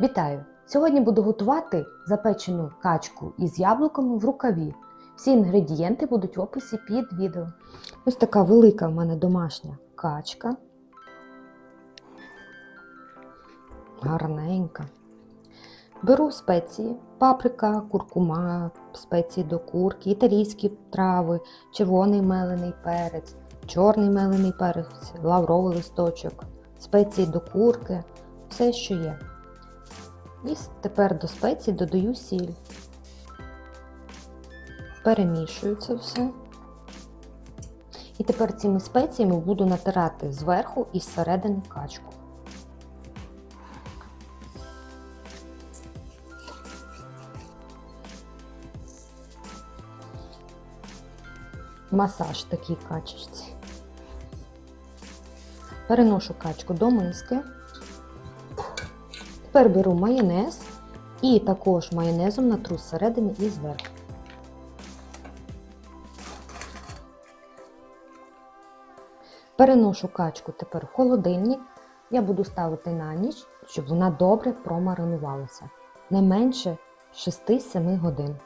Вітаю! Сьогодні буду готувати запечену качку із яблуками в рукаві. Всі інгредієнти будуть в описі під відео. Ось така велика в мене домашня качка. Гарненька. Беру спеції, паприка, куркума, спеції до курки, італійські трави, червоний мелений перець, чорний мелений перець, лавровий листочок, спеції до курки, все, що є. І тепер до спецій додаю сіль. Перемішую це все. І тепер цими спеціями буду натирати зверху і зсередини качку. Масаж такій качечці. Переношу качку до миски. Тепер беру майонез і також майонезом натру зсередини і зверху. Переношу качку тепер в холодильник. Я буду ставити на ніч, щоб вона добре промаринувалася. Не менше 6-7 годин.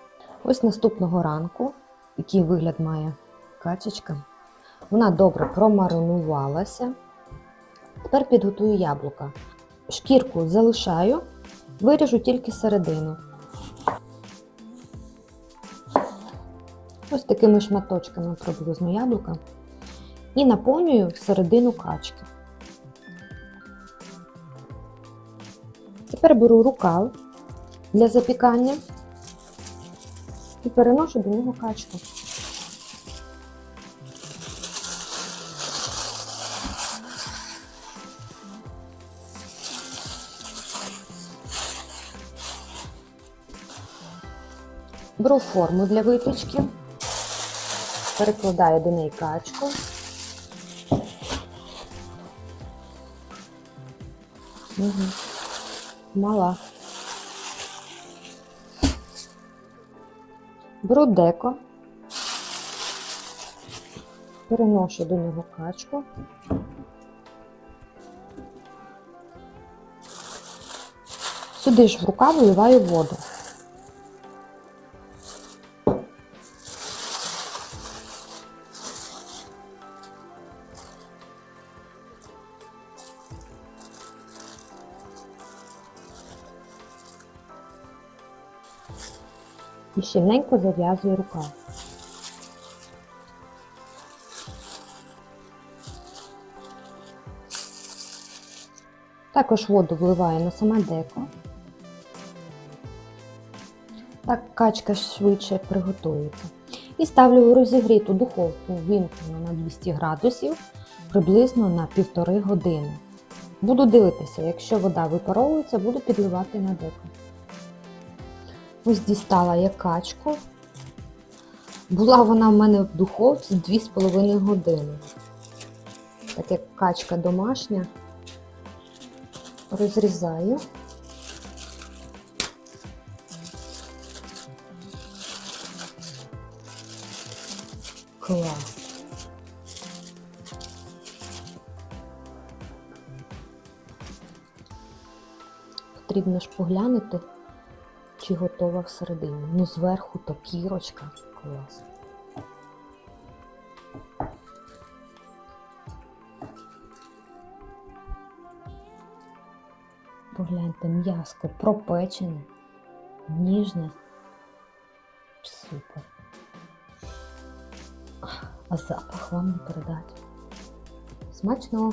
Ось наступного ранку, який вигляд має качечка. Вона добре промаринувалася. Тепер підготую яблука. Шкірку залишаю, виріжу тільки середину. Ось такими шматочками приблизно яблука. І наповнюю середину качки. Тепер беру рукав для запікання і переношу до нього качку. Беру форму для випічки, перекладаю до неї качку. Угу. Мала. Беру деко, переношу до нього качку. Сюди ж в рукав виливаю воду. І щільненько зав'язую рукав. Також воду вливаю на саме деко. Так качка швидше приготується. І ставлю розігріту духовку вімкнену на 200 градусів приблизно на півтори години. Буду дивитися, якщо вода випаровується, буду підливати на деко. Ось дістала я качку. Була вона в мене в духовці 2,5 години. Так як качка домашня, розрізаю. Клас. Потрібно ж поглянути, чи готова всередині. Ну, зверху то кірочка. Клас. Погляньте, м'яско пропечене, ніжне. Супер. А запах вам не передати. Смачного!